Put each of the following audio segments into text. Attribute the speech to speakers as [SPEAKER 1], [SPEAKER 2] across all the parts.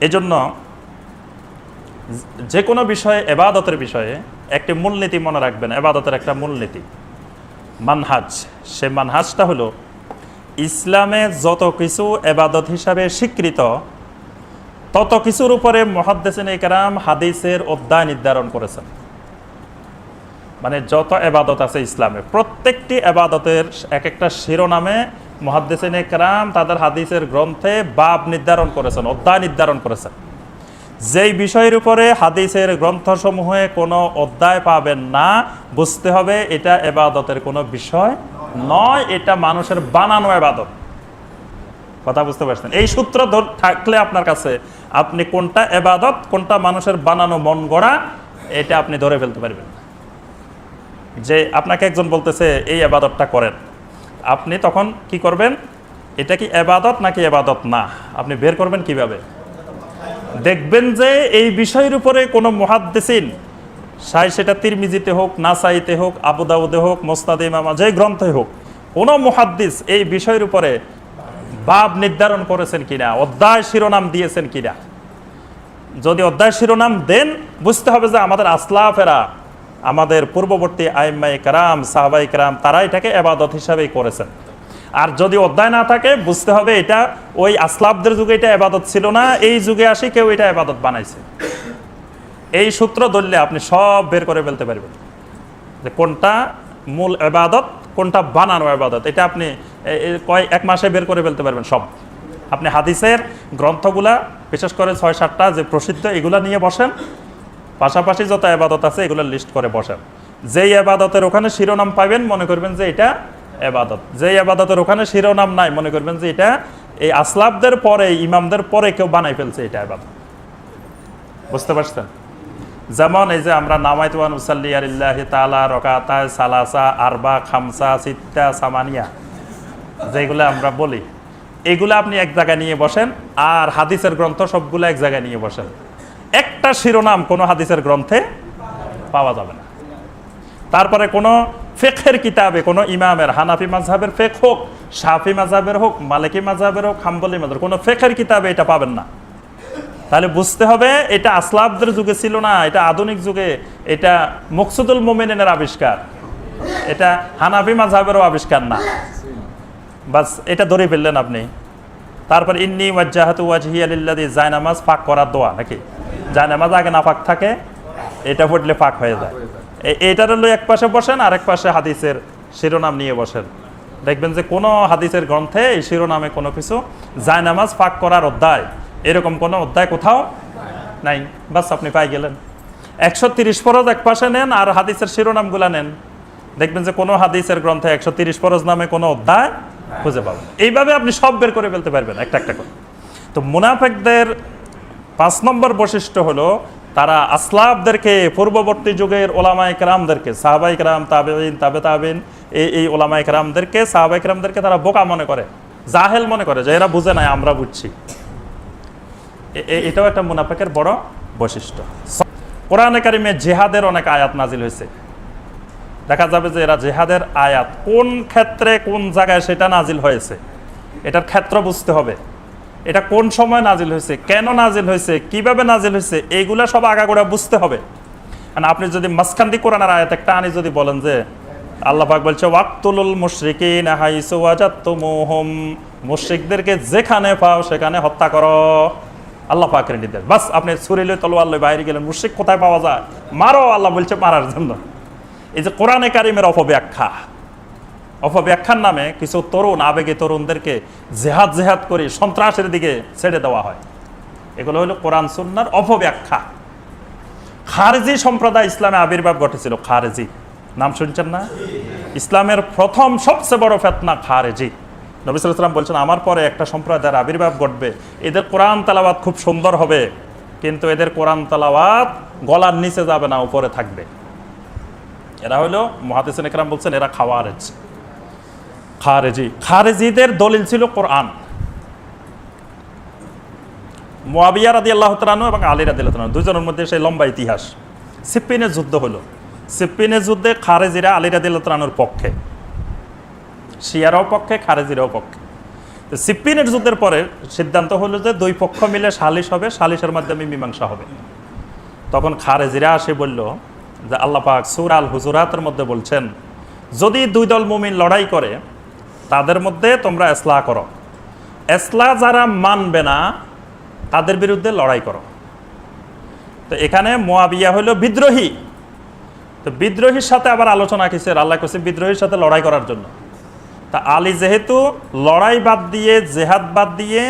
[SPEAKER 1] এজন্য যে কোনো বিষয়ে, এবাদতের বিষয়ে একটি মূলনীতি মনে রাখবেন, এবাদতের একটা মূলনীতি। মানহাজ, সে মানহাজটা হলো, ইসলামে যত কিছু এবাদত হিসাবে স্বীকৃত, তত কিছুর উপরে মহাদ্দেসিন একরাম হাদিসের অধ্যায় নির্ধারণ করেছেন। মানে যত এবাদত আছে ইসলামে, প্রত্যেকটি এবাদতের এক একটা শিরোনামে মহাদ্দেসিন একরাম তাদের হাদিসের গ্রন্থে বাব নির্ধারণ করেছেন, অধ্যায় নির্ধারণ করেছেন। যেই বিষয়ের উপরে হাদিসের গ্রন্থসমূহে কোনো অধ্যায় পাবেন না, বুঝতে হবে এটা এবাদতের কোনো বিষয় নয়, এটা মানুষের বানানো এবাদত। কথা বুঝতে পারছেন? এই সূত্র থাকলে আপনার কাছে আপনি কোনটা এবাদত, কোনটা মানুষের বানানো মন গড়া, এটা আপনি ধরে ফেলতে পারবেন। যে আপনাকে একজন বলতেছে, এই এবাদতটা করেন। আপনি তখন কি করবেন? এটা কি এবাদত নাকি এবাদত না? আপনি বের করবেন কীভাবে? দেখবেন যে এই বিষয়ের উপরে কোনো মহাদ্দেসিন সাই সেটা তিরমিজিতে হোক, নাসাইতে হোক আবুদাউদে হোক, মোস্তাদ ইমামা, যে গ্রন্থে হোক, কোনো মহাদ্দিস এই বিষয়ের উপরে বাব নির্ধারণ করেছেন কিনা, অধ্যায় শিরোনাম দিয়েছেন কিনা? যদি অধ্যায় শিরোনাম দেন, বুঝতে হবে যে আমাদের আসলাফেরা আমাদের পূর্ববর্তী আইম্মাই কারাম সাহাবাই কারাম তারা এটাকে এবাদত হিসাবেই করেছেন। আর যদি অধ্যায় না থাকে, বুঝতে হবে এটা ওই আসলাফদের যুগে এটা এবাদত ছিল না, এই যুগে আসি কেউ এটা এবাদত বানাইছে। এই সূত্র ধরলে আপনি সব বের করে ফেলতে পারবেন। যে কোনটা মূল এবাদত, কোনটা বানানো এবাদত, এটা আপনি কয়, এক মাসে বের করে ফেলতে পারবেন সব। আপনি হাদিসের গ্রন্থগুলা, বিশেষ করে ছয়, সাতটা যে প্রসিদ্ধ, এগুলা নিয়ে বসেন। পাশাপাশি যত এবাদত আছে, এগুলো লিস্ট করে বসেন। যেই এবাদতের ওখানে শিরোনাম পাবেন মনে করবেন যে এটা এবাদত। যেই এবাদতের ওখানে শিরোনাম নাই, মনে করবেন যে এটা এই আসলাফদের পরে ইমামদের পরে কেউ বানাই ফেলছে এটা এবাদত। বুঝতে পারছেন? যেমন এই যে আমরা নামাইতুয়ান উসাল্লি আলিল্লাহি তালা রকাতায় সালাসা, আরবা, খামসা, সিত্তা, সামানিয়া, যেগুলো আমরা বলি, এগুলো আপনি এক জায়গায় নিয়ে বসেন, আর হাদিসের গ্রন্থ সবগুলো এক জায়গায় নিয়ে বসেন। একটা শিরোনাম কোনো হাদিসের গ্রন্থে পাওয়া যাবে না। তারপরে কোনো ফেকের কিতাবে কোনো ইমামের, হানাফি মাঝহাবের ফেক হোক সাফি মাঝহাবের হোক, মালিকি মাঝহাবের হোক, হাম্বলি মাঝহাবের কোনো ফেকের কিতাবে এটা পাবেন না। তাহলে বুঝতে হবে এটা আসলাফদের যুগে ছিল না, এটা আধুনিক যুগে, এটা মকসুদুল মোমেনের আবিষ্কার। এটা হানাফি মাঝহাবেরও আবিষ্কার না। বাস, এটা ধরে ফেললেন আপনি। তারপর ইন্নি ওয়াজ্জাহাতু ওয়াজহিয়া লিল্লাযী জায়নামাজ পাক করার দোয়া নাকি? জায়নামাজ আগে না পাক থাকে, এটা পড়লে পাক হয়ে যায়। এ- এটার হলো এক পাশে বসেন আর পাশে হাদিসের শিরোনাম নিয়ে বসেন। দেখবেন যে কোনো হাদিসের গ্রন্থে এই শিরোনামে কোনো কিছু জায়নামাজ পাক করার অধ্যায়, এরকম কোনো অধ্যায় কোথাও নাই। বাস আপনি পাই গেলেন। একশো তিরিশ ফরজ এক পাশে নেন আর হাদিসের শিরোনামগুলা নেন। দেখবেন যে কোনো হাদিসের গ্রন্থে একশো তিরিশ ফরজ নামে কোনো অধ্যায় খুঁজে পাবেন এইভাবে আপনি সব বের করে ফেলতে পারবেন, একটা একটা করে। তো মুনাফেকদের পাঁচ নম্বর বৈশিষ্ট্য হলো, তারা আসলাফদেরকে পূর্ববর্তী যুগের ওলামাই কেরামদেরকে সাহাবাই কেরাম তাবেইন তাবে তাবিন এই এই ওলামাই কেরামদেরকে সাহাবাই কেরামদেরকে তারা বোকা মনে করে, জাহেল মনে করে যে এরা বুঝে নাই, আমরা বুঝছি। এটাও একটা মুনাফেকের বড় বৈশিষ্ট্য। কোরআনে কারিমে জেহাদের অনেক আয়াত নাজিল হয়েছে। দেখা যাবে যে এরা জেহাদের আয়াত কোন ক্ষেত্রে কোন জায়গায় সেটা নাজিল হয়েছে। এটার ক্ষেত্র বুঝতে হবে। এটা কোন সময় নাজিল হয়েছে, কেন নাজিল হয়েছে, কীভাবে নাজিল হয়েছে এইগুলা সব আগাগোড়া বুঝতে হবে। আর আপনি যদি মাসখান্দি কোরআনের আয়াত একটা আনি, যদি বলেন যে আল্লাহ পাক বলছে, ওয়াক্তুলুল মুশরিকিন মুশরিকদেরকে যেখানে পাও সেখানে হত্যা করো। আল্লাহ পাকের নির্দেশ বাস, আপনি ছুরি লই তলোয়ার বাইরে গেলেন, মুশরিক কোথায় পাওয়া যায়? মারো, আল্লাহ বলছে মারার জন্য। এই যে কোরআনে কারিমের অপব্যাখ্যা। অপব্যাখ্যার নামে কিছু তরুণ, আবেগে তরুণদেরকে জেহাদ জেহাদ করে সন্ত্রাসের দিকে ছেড়ে দেওয়া হয়। এগুলো হলো কোরআন, সুন্নার অপব্যাখ্যা। খারেজি সম্প্রদায় ইসলামে আবির্ভাব ঘটেছিল, খারেজি। নাম শুনছেন না? ইসলামের প্রথম সবচেয়ে বড় ফেতনা খারেজি। নবিসাম বলছেন, আমার পরে একটা সম্প্রদায়ের আবির্ভাব ঘটবে। এদের কোরআন তালাবাত খুব সুন্দর হবে, কিন্তু এদের কোরআন তালাবাত গলার নিচে যাবে না, উপরে থাকবে। এরা হলো মহাদিসিন একরাম বলছেন, এরা খাওয়ারেজ। খারেজি। খারেজিদের দলিল ছিল কোরআন। মোয়াবিয়া রাদি আল্লাহ তালানু এবং আলী রাদি আল্লাহ দুজনের মধ্যে সেই লম্বা ইতিহাস। সিপ্পিনের যুদ্ধ হলো। সিপ্পিনের যুদ্ধে খারেজিরা আলী রাদি আল্লাহ পক্ষে। শিয়ারাও পক্ষে, খারেজিরাও পক্ষে। তো সিপ্পিনের যুদ্ধের পরে সিদ্ধান্ত হলো যে দুই পক্ষ মিলে সালিশ হবে, সালিশের মাধ্যমে মীমাংসা হবে। তখন খারেজিরা আসে বলল যে আল্লাহ পাক সুর আল হুজুরাতের মধ্যে বলছেন, যদি দুই দল মুমিন লড়াই করে, তাদের মধ্যে তোমরা এসলা করো। এসলা যারা মানবে না, তাদের বিরুদ্ধে লড়াই করো। তো এখানে মোয়াবিয়া হলো বিদ্রোহী। তো বিদ্রোহীর সাথে আবার আলোচনা কিসের? আল্লাহ কাছে বিদ্রোহীর সাথে লড়াই করার জন্য। তা আলী যেহেতু লড়াই বাদ দিয়ে, জেহাদ বাদ দিয়ে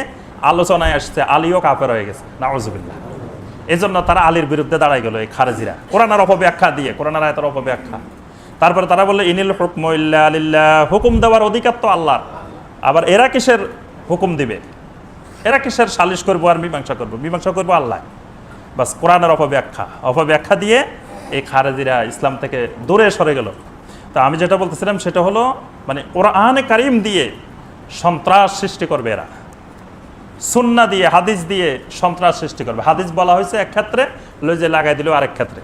[SPEAKER 1] আলোচনায় আসছে, আলীও কাপের হয়ে গেছে। নাওজুবিল্লাহ এই জন্য তারা আলীর বিরুদ্ধে দাঁড়াই গেল, এই খারেজিরা। কোরআনার অপব্যাখ্যা দিয়ে কোরআনার আয়তার অপব্যাখ্যা। তারপরে তারা বলল, ইনিল হুকম ইল্লা আলিল্লাহ হুকুম দেওয়ার অধিকার তো আল্লাহর। আবার এরা কিসের হুকুম দিবে? এরা কিসের সালিশ করব আর মীমাংসা করব? মীমাংসা করব আল্লাহ বাস কোরআনের অপব্যাখ্যা। অপব্যাখ্যা দিয়ে এই খারেজিরা ইসলাম থেকে দূরে সরে গেল। তা আমি যেটা বলতেছিলাম সেটা হলো মানে কোরআনে কারিম দিয়ে সন্ত্রাস সৃষ্টি করবে এরা। সুন্না দিয়ে, হাদিস দিয়ে সন্ত্রাস সৃষ্টি করবে। হাদিস বলা হয়েছে এক ক্ষেত্রে যে লাগাই দিল আরেক ক্ষেত্রে।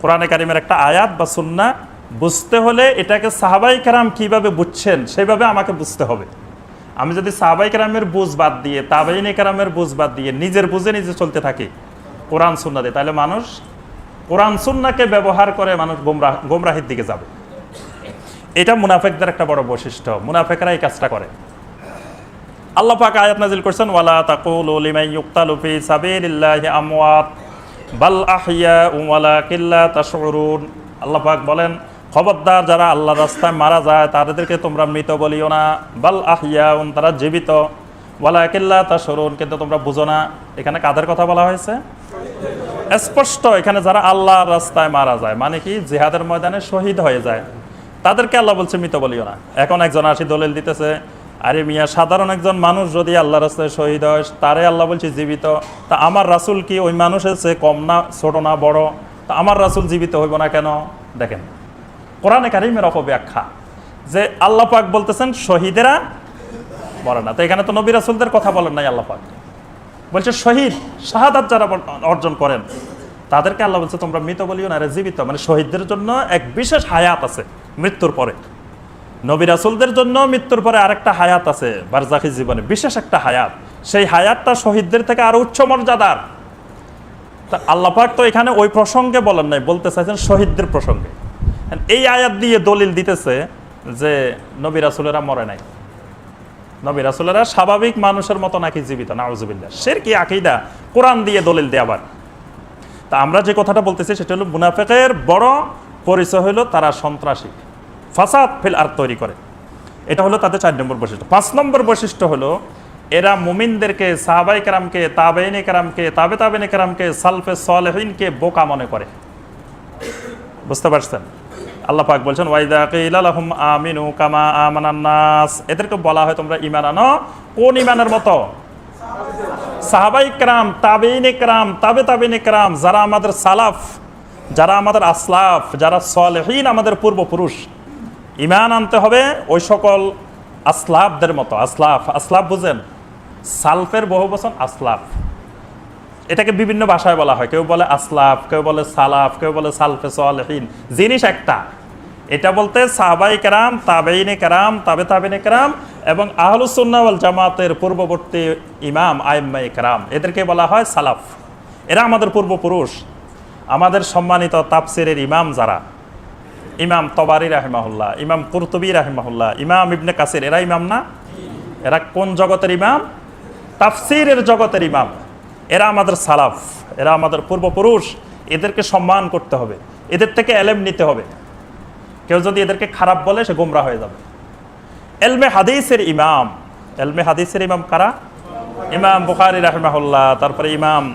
[SPEAKER 1] কোরআনে কারিমের একটা আয়াত বা সুন্না, বুঝতে হলে এটাকে সাহাবাই কারাম কীভাবে বুঝছেন, সেইভাবে আমাকে বুঝতে হবে। আমি যদি সাহাবাই কারামের বুঝ বাদ দিয়ে তাবাইনে কারামের বুঝ বাদ দিয়ে নিজের বুঝে নিজে চলতে থাকি, কোরআন সুন্না দিয়ে, তাহলে মানুষ কোরআন সুন্নাকে ব্যবহার করে মানুষ গোমরাহ গোমরাহির দিকে যাবে। এটা মুনাফেকদের একটা বড় বৈশিষ্ট্য। মুনাফেকরা এই কাজটা করে। আল্লাহ পাক আয়াত নাজিল করছেন, ওয়ালা তাকুলু লিমান ইউক্তালু ফি সাবিলিল্লাহি আমওয়াত, বাল আহইয়া ওয়ালা কিল্লা তাশউরুন। আল্লাহ পাক বলেন, খবরদার যারা আল্লাহ রাস্তায় মারা যায়, তাদেরকে তোমরা মৃত বলিও না। বাল আহিয়া তারা জীবিত। ওয়ালা কিল্লা তাশউরুন, কিন্তু তোমরা বুঝো না। এখানে কাদের কথা বলা হয়েছে? স্পষ্ট, এখানে যারা আল্লাহর রাস্তায় মারা যায় মানে কি? জিহাদের ময়দানে শহীদ হয়ে যায়। তাদেরকে আল্লাহ বলছে, মৃত বলিও না। এখন একজন আসি দলিল দিতেছে আরে মিয়া, সাধারণ একজন মানুষ যদি আল্লাহ রাস্তায় শহীদ হয়, তারে আল্লাহ বলছে জীবিত। তা আমার রাসুল কি ওই মানুষের চেয়ে কম না ছোট না বড়? তা আমার রাসুল জীবিত হইব না কেন? দেখেন, কোরআনে কারিমের অপব্যাখ্যা যে আল্লাহ পাক বলতেছেন, শহীদেরা মরে না। তো এখানে তো নবী রাসুলদের কথা বলেন নাই আল্লাহ পাক। বলছে শহীদ, শাহাদাত যারা অর্জন করেন, তাদেরকে আল্লাহ বলছে, তোমরা মৃত বলিও না জীবিত। মানে শহীদদের জন্য এক বিশেষ হায়াত আছে মৃত্যুর পরে। নবী রাসুলদের জন্য মৃত্যুর পরে আরেকটা হায়াত আছে বারজাখি জীবনে, বিশেষ একটা হায়াত। সেই হায়াতটা শহীদদের থেকে আরও উচ্চ মর্যাদার। তা আল্লাহ পাক তো এখানে ওই প্রসঙ্গে বলেন নাই, বলতে চাইছেন শহীদদের প্রসঙ্গে। এই আয়াত দিয়ে দলিল দিতেছে যে নবী রাসুলেরা মরে নাই। নবী রাসুলেরা স্বাভাবিক মানুষের মতো নাকি জীবিত, নাউজুবিল্লাহ। সের কি আকিদা? কোরআন দিয়ে দলিল দিয়ে আবার। তা আমরা যে কথাটা বলতেছি, সেটা হলো মুনাফেকের বড় পরিচয় হলো তারা সন্ত্রাসী। ফাসাদ ফেল আর তৈরি করে। এটা হলো তাদের চার নম্বর বৈশিষ্ট্য। পাঁচ নম্বর বৈশিষ্ট্য হলো, এরা মুমিনদেরকে সাহাবাই কারামকে তাবেনে কারামকে, তাবে তাবেনে কারামকে, সালফে সলেহিনকে বোকা মনে করে। বুঝতে পারছেন? আল্লাহ পাক বলছেন আমিনু কামা আমানান্নাস এদেরকে বলা হয়, তোমরা ইমান আনো? কোন ইমানের মতো? সাহাবাই ক্রাম, তাবেইনে ক্রাম, তাবে তাবেনে যারা আমাদের সালাফ, যারা আমাদের আসলাফ, যারা সলহীন আমাদের পূর্বপুরুষ ঈমান আনতে হবে ওই সকল আসলাফদের মতো। আসলাফ আসলাফ বুঝেন? সালফের বহু বচন আসলাফ। এটাকে বিভিন্ন ভাষায় বলা হয়। কেউ বলে আসলাফ, কেউ বলে সালাফ, কেউ বলে সালফে সালেহীন। জিনিস একটা। এটা বলতে সাহাবাই কেরাম, তাবেইনে কেরাম, তাবে তাবেনে কেরাম এবং আহলুসুন্নাওয়াল জামাতের পূর্ববর্তী ইমাম আইম্মাই কেরাম। এদেরকে বলা হয় সালাফ। এরা আমাদের পূর্বপুরুষ। আমাদের সম্মানিত তাপসিরের ইমাম যারা। ইমাম তবারি রাহেমাহুল্লাহ, ইমাম কুরতুবি রাহেমাহুল্লাহ, ইমাম ইবনে কাসির, এরা ইমাম না? এরা কোন জগতের ইমাম? তাফসিরের জগতের ইমাম। এরা আমাদের সালাফ, এরা আমাদের পূর্বপুরুষ, এদেরকে সম্মান করতে হবে। এদের থেকে এলেম নিতে হবে। কেউ যদি এদেরকে খারাপ বলে, সে গোমরা হয়ে যাবে। এলমে হাদিসের ইমাম, এলমে হাদিসের ইমাম কারা? ইমাম বুখারি রাহমাহুল্লাহ, তারপরে ইমাম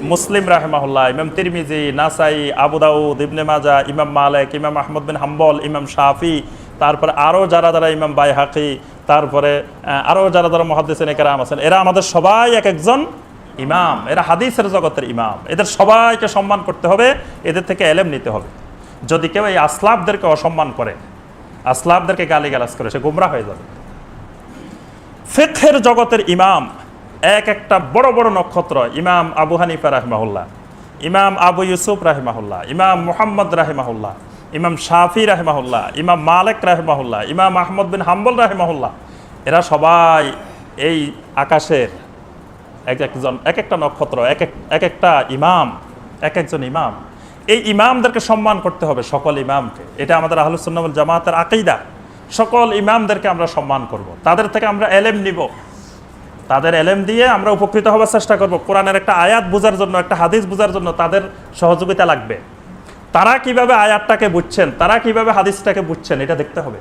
[SPEAKER 1] মুসলিম রাহমাহুল্লাহ ইমাম তিরমিজি নাসাই আবু দাউদ ইবনে মাজা ইমাম মালেক ইমাম আহমদ বিন হাম্বল ইমাম শাফি তারপরে আরও যারা যারা ইমাম বাইহাকি তারপরে আহ, আরও যারা যারা মহাদিসেন একরাম আছেন এরা আমাদের সবাই এক একজন ইমাম। এরা হাদিসের জগতের ইমাম। এদের সবাইকে সম্মান করতে হবে এদের থেকে এলেম নিতে হবে। যদি কেউ এই আসলাফদেরকে অসম্মান করে আসলাফদেরকে গালিগালাজ করে সে গুমরা হয়ে যাবে। ফিকহের জগতের ইমাম এক একটা বড় বড় নক্ষত্র, ইমাম আবু হানিফা রাহমাহুল্লাহ, ইমাম আবু ইউসুফ রাহমাহুল্লাহ, ইমাম মুহাম্মদ রাহমাহুল্লাহ, ইমাম শাফি রাহমাহুল্লাহ, ইমাম মালিক রাহমাহুল্লাহ, ইমাম আহমদ বিন হাম্বল রাহমাহুল্লাহ, এরা সবাই এই আকাশের এক একজন, এক একটা নক্ষত্র, এক এক এক একটা ইমাম, এক একজন ইমাম। এই ইমামদেরকে সম্মান করতে হবে সকল ইমামকে। এটা আমাদের আহলুসুন্নামুল জামাতের আকিদা। সকল ইমামদেরকে আমরা সম্মান করব। তাদের থেকে আমরা এলেম নিব। তাদের এলেম দিয়ে আমরা উপকৃত হওয়ার চেষ্টা করব। কোরআনের একটা আয়াত বোঝার জন্য, একটা হাদিস বোঝার জন্য তাদের সহযোগিতা লাগবে। তারা কীভাবে আয়াতটাকে বুঝছেন, তারা কীভাবে হাদিসটাকে বুঝছেন, এটা দেখতে হবে।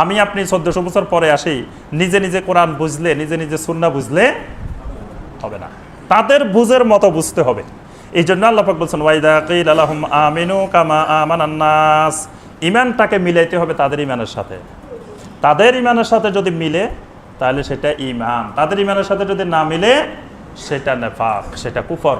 [SPEAKER 1] আমি আপনি চোদ্দশো বছর পরে আসি, নিজে নিজে কোরআন বুঝলে, নিজে নিজে সুন্না বুঝলে হবে না। তাদের বুঝের মতো বুঝতে হবে। এই জন্য আল্লাহ পাক বলছেন, ওয়াইদা আমিনু কামা আমানান ইমানটাকে মিলাইতে হবে তাদের ইমানের সাথে। তাদের ইমানের সাথে যদি মিলে তাহলে সেটা ইমান তাদের ইমানের সাথে যদি না মিলে সেটা নেফাক সেটা কুফর।